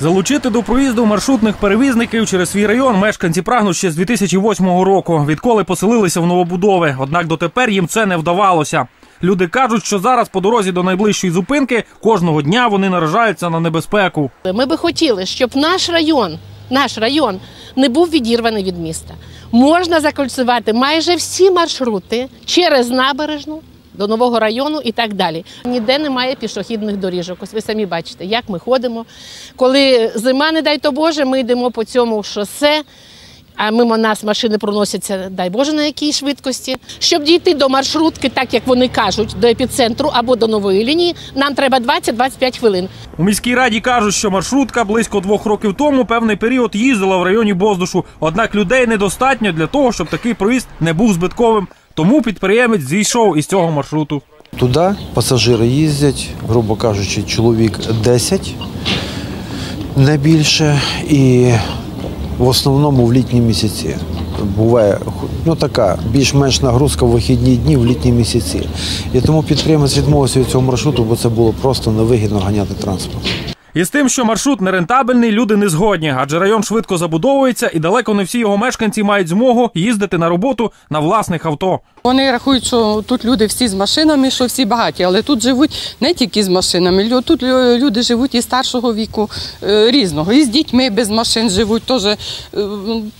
Залучити до проїзду маршрутних перевізників через свій район мешканці прагнуть ще з 2008 року, відколи поселилися в новобудови. Однак дотепер їм це не вдавалося. Люди кажуть, що зараз по дорозі до найближчої зупинки кожного дня вони наражаються на небезпеку. Ми би хотіли, щоб наш район, наш район не був відірваний від міста. Можна закольцювати майже всі маршрути через набережну до нового району і так далі. Ніде немає пішохідних доріжок. Ось ви самі бачите, як ми ходимо. Коли зима, не дай то Боже, ми йдемо по цьому шосе. А мимо нас машини проносяться, дай Боже, на якій швидкості. Щоб дійти до маршрутки, так як вони кажуть, до епіцентру або до нової лінії, нам треба 20-25 хвилин. У міській раді кажуть, що маршрутка близько двох років тому певний період їздила в районі Боздушу. Однак людей недостатньо для того, щоб такий проїзд не був збитковим. Тому підприємець зійшов із цього маршруту. Туди пасажири їздять, грубо кажучи, чоловік 10, не більше. І в основному в літні місяці. Буває ну, така більш-менш нагрузка в вихідні дні в літні місяці. І тому підприємець відмовився від цього маршруту, бо це було просто невигідно ганяти транспорт. І з тим, що маршрут нерентабельний, люди не згодні, адже район швидко забудовується, і далеко не всі його мешканці мають змогу їздити на роботу на власних авто. Вони рахують, що тут люди всі з машинами, що всі багаті, але тут живуть не тільки з машинами. Тут люди живуть і старшого віку е, різного, і з дітьми без машин живуть. Теж е,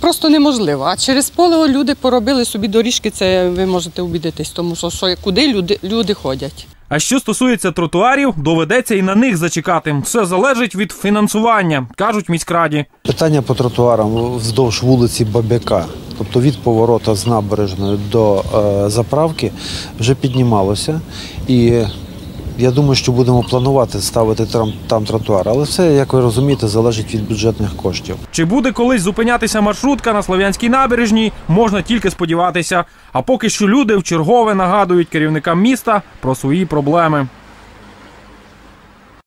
просто неможливо. А через поле люди поробили собі доріжки. Це ви можете убідитись, тому що, що куди люди, люди ходять. А що стосується тротуарів, доведеться і на них зачекати. Все залежить від фінансування, кажуть міськраді. Питання по тротуарам вздовж вулиці Бабяка, тобто від поворота з набережної до е, заправки, вже піднімалося. І я думаю, що будемо планувати ставити там, там тротуар. Але все, як ви розумієте, залежить від бюджетних коштів. Чи буде колись зупинятися маршрутка на Слов'янській набережній, можна тільки сподіватися. А поки що люди в чергове нагадують керівникам міста про свої проблеми.